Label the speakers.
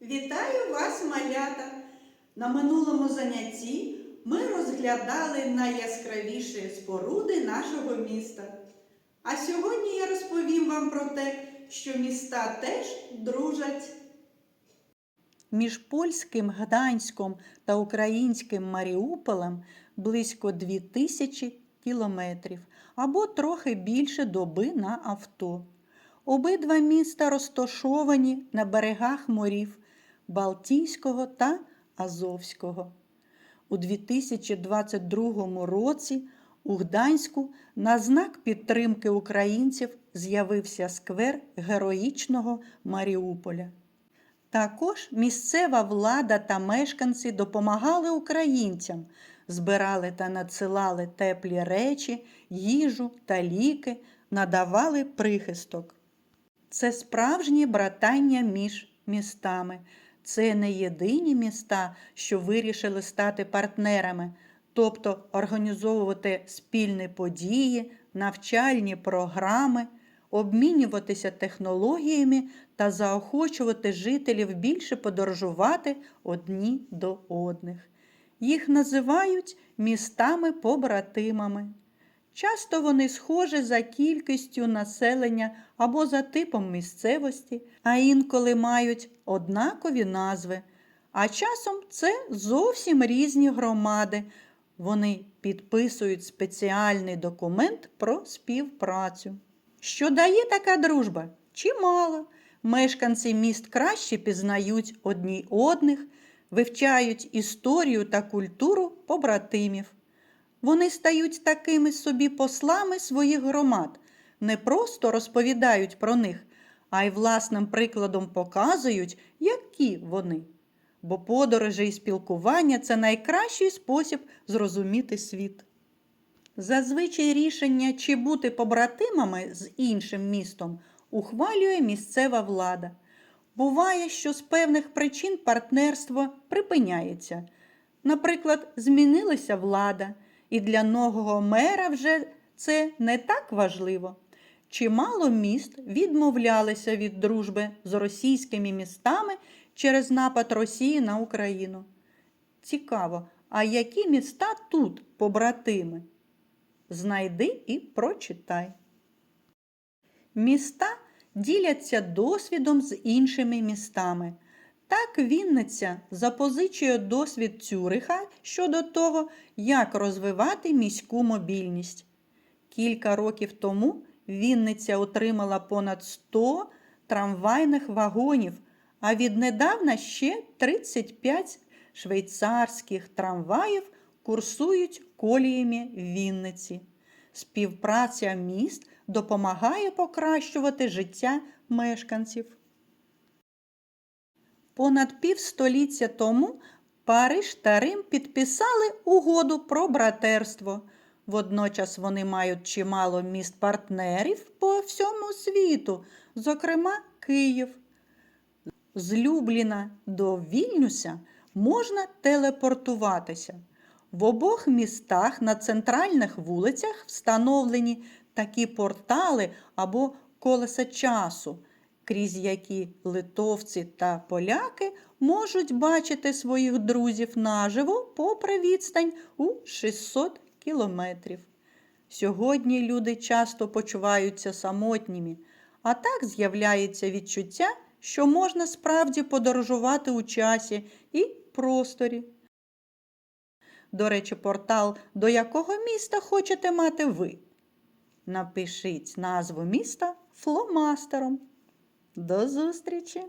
Speaker 1: Вітаю вас, малята! На минулому занятті ми розглядали найяскравіші споруди нашого міста. А сьогодні я розповім вам про те, що міста теж дружать. Між польським Гданськом та українським Маріуполем близько 2000 кілометрів або трохи більше доби на авто. Обидва міста розташовані на берегах морів Балтійського та Азовського. У 2022 році у Гданську на знак підтримки українців з'явився сквер героїчного Маріуполя. Також місцева влада та мешканці допомагали українцям, збирали та надсилали теплі речі, їжу та ліки, надавали прихисток. Це справжнє братання між містами. Це не єдині міста, що вирішили стати партнерами, тобто організовувати спільні події, навчальні програми, обмінюватися технологіями та заохочувати жителів більше подорожувати одні до одних. Їх називають містами-побратимами. Часто вони схожі за кількістю населення або за типом місцевості, а інколи мають однакові назви. А часом це зовсім різні громади. Вони підписують спеціальний документ про співпрацю. Що дає така дружба? Чимало. Мешканці міст краще пізнають одні одних, вивчають історію та культуру побратимів. Вони стають такими собі послами своїх громад, не просто розповідають про них, а й власним прикладом показують, які вони. Бо подорожі і спілкування це найкращий спосіб зрозуміти світ. Зазвичай рішення, чи бути побратимами з іншим містом, ухвалює місцева влада. Буває, що з певних причин партнерство припиняється. Наприклад, змінилася влада, і для нового мера вже це не так важливо. Чимало міст відмовлялися від дружби з російськими містами через напад Росії на Україну. Цікаво, а які міста тут побратими? Знайди і прочитай. Міста діляться досвідом з іншими містами. Так Вінниця запозичує досвід Цюриха щодо того, як розвивати міську мобільність. Кілька років тому Вінниця отримала понад 100 трамвайних вагонів, а віднедавна ще 35 швейцарських трамваїв курсують коліями Вінниці. Співпраця міст допомагає покращувати життя мешканців. Понад півстоліття тому Париж та Рим підписали угоду про братерство. Водночас вони мають чимало міст партнерів по всьому світу, зокрема Київ. З Любліна до Вільнюса можна телепортуватися. В обох містах на центральних вулицях встановлені такі портали або колеса часу, крізь які литовці та поляки можуть бачити своїх друзів наживо попри відстань у 600 кілометрів. Сьогодні люди часто почуваються самотніми, а так з'являється відчуття, що можна справді подорожувати у часі і просторі. До речі, портал, до якого міста хочете мати ви? Напишіть назву міста фломастером. До зустрічі!